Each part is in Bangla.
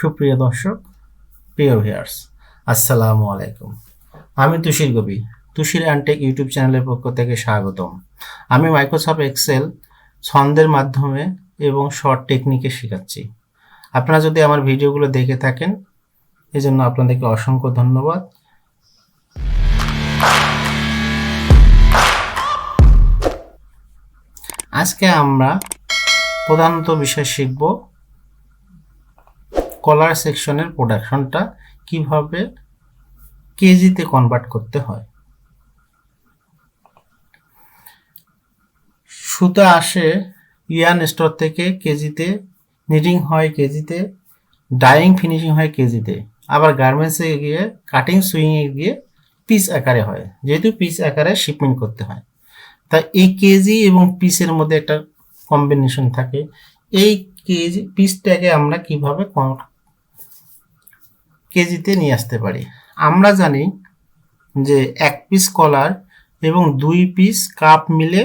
সুপ্রিয় দর্শক, প্রিয় ভিয়ার্স আসসালামু আলাইকুম। আমি তুষির কবি তুষির অ্যান্টেক ইউটিউব চ্যানেলের পক্ষ থেকে স্বাগতম। আমি মাইক্রোসফট এক্সেল ছন্দের মাধ্যমে এবং শর্ট টেকনিকে শেখাচ্ছি। আপনারা যদি আমার ভিডিওগুলো দেখে থাকেন, এজন্য আপনাদেরকে অসংখ্য ধন্যবাদ। আজকে আমরা প্রধানত বিষয় শিখব কলার সেকশনের প্রোডাকশনটা কীভাবে কেজিতে কনভার্ট করতে হয়? সুতা আসে ইয়ান স্টোর থেকে কেজিতে নিটিং হয় কেজিতে ডাইং ফিনিশিং হয় কেজিতে, আবার গার্মেন্টসে গিয়ে কাটিং সুইংয়ে গিয়ে পিস আকারে হয়, যেহেতু পিস আকারে শিপমেন্ট করতে হয়। তা এই কেজি এবং পিসের মধ্যে একটা কম্বিনেশন থাকে। এই কেজি, পিসটাকে আমরা কীভাবে কেজিতে নিয়ে আসতে পারি? আমরা জানি যে এক পিস কলার এবং দুই পিস কাপ মিলে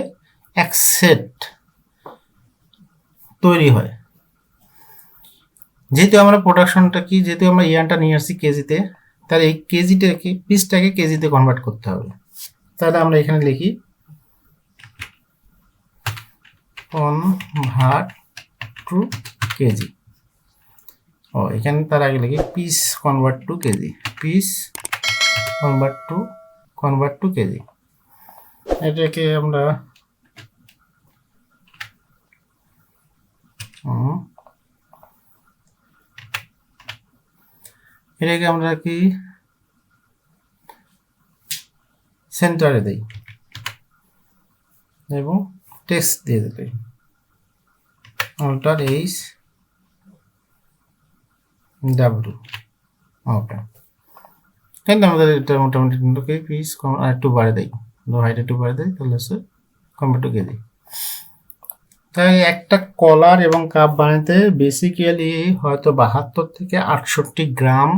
এক সেট তৈরি হয়। যেহেতু আমরা প্রোডাকশনটা কি, যেহেতু আমরা ইয়ানটা নিয়ে আসছি কেজিতে, তাহলে এই কেজিটাকে পিসটাকে কেজিতে কনভার্ট করতে হবে। তাহলে আমরা এখানে লিখি কনভার্ট টু কেজি। ও, এখানে তার আগে লিখি piece convert to KG. Piece convert to convert to KG. এটাকে আমরা এটাকে আমরা কি সেন্টারে দিই। এবং টেক্সট দিয়ে দিলে অল্টার এইচ ডাব্লু ওকে কিন্তু আমাদের এটা মোটামুটি কিন্তু পিস আর একটু বাড়ে দেয় হাইট একটু বাড়ে দেয় তাহলে কম্পেয়ার টু কেজি তাই একটা কলার এবং কাপ বানাতে বেসিক্যালি হয়তো বাহাত্তর থেকে আটষট্টি গ্রাম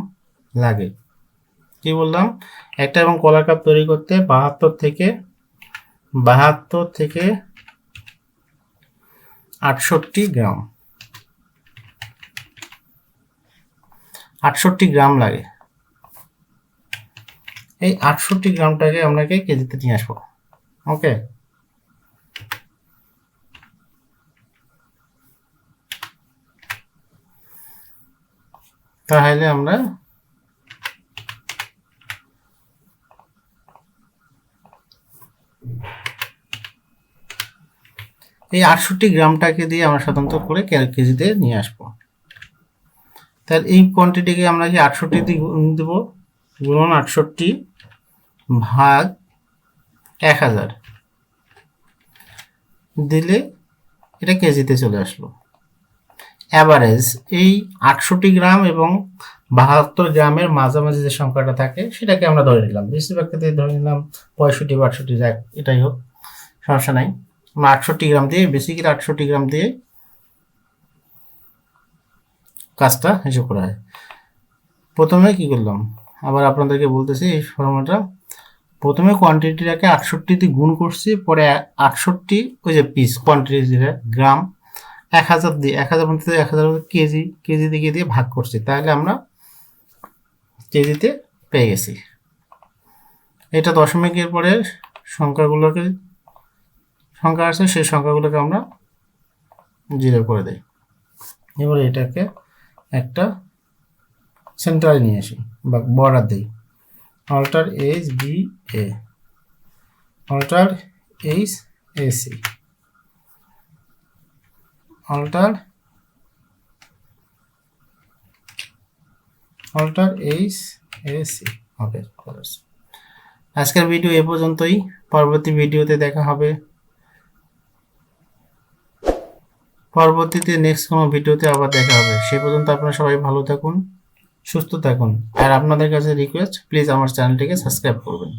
লাগে। কি বললাম? একটা এবং কলার কাপ তৈরি করতে বাহাত্তর থেকে বাহাত্তর থেকে আটষট্টি গ্রাম। আটষট্টি গ্রাম লাগে। এই আটষট্টি গ্রামটাকে আপনাকে কেজিতে নিয়ে আসব। ওকে? তাহলে আমরা এই আটষট্টি গ্রামটাকে দিয়ে আমরা সাধারণত করে কেজিতে নিয়ে আসব। তাহলে এই কোয়ান্টিটিকে আমরা কি আটষট্টি দিয়ে গুণ গুণন আটষট্টি ভাগ এক হাজার দিলে এটা কেজিতে চলে আসলো। অ্যাভারেজ এই আটষট্টি গ্রাম এবং বাহাত্তর গ্রামের মাঝামাঝি যে সংখ্যাটা থাকে, সেটাকে আমরা ধরে নিলাম। বেশিরভাগ ক্ষেত্রে ধরে নিলাম পঁয়ষট্টি বা আটষট্টি যাক, এটাই হোক, সমস্যা নাই। আটষট্টি গ্রাম দিয়ে বেসিক্যালি আটষট্টি গ্রাম দিয়ে কাজটা হিসেব করা হয়। প্রথমে কি করলাম? আবার আপনাদেরকে বলতেছি এই ফর্মুলাটা। প্রথমে কোয়ান্টিটিটাকে আটষট্টি দিয়ে গুণ করছি, পরে আটষট্টি, ওই যে পিস কোয়ান্টিটি গ্রাম, এক হাজার দিয়ে, এক হাজার মধ্যে এক হাজার কেজি কেজি দিকে দিয়ে ভাগ করছি। তাহলে আমরা কেজিতে পেয়ে গেছি। এটা দশমিকের পরে সংখ্যাগুলোকে সংখ্যা আছে সেই সংখ্যাগুলোকে আমরা জিরো করে দিই। এবার এটাকে একটা সেন্টারে নিয়ে আসি বা বর্ডার দিই। Alter H B A alter H A C alter alter H A C okay আজকের ভিডিও এ পর্যন্তই, পরবর্তী ভিডিওতে দেখা হবে। পরবর্তীতে নেক্সট কোনো ভিডিওতে আবার দেখা হবে। সে পর্যন্ত আপনারা সবাই ভালো থাকুন, সুস্থ থাকুন। আর আপনাদের কাছে রিকোয়েস্ট প্লিজ আমার চ্যানেলটিকে সাবস্ক্রাইব করবেন।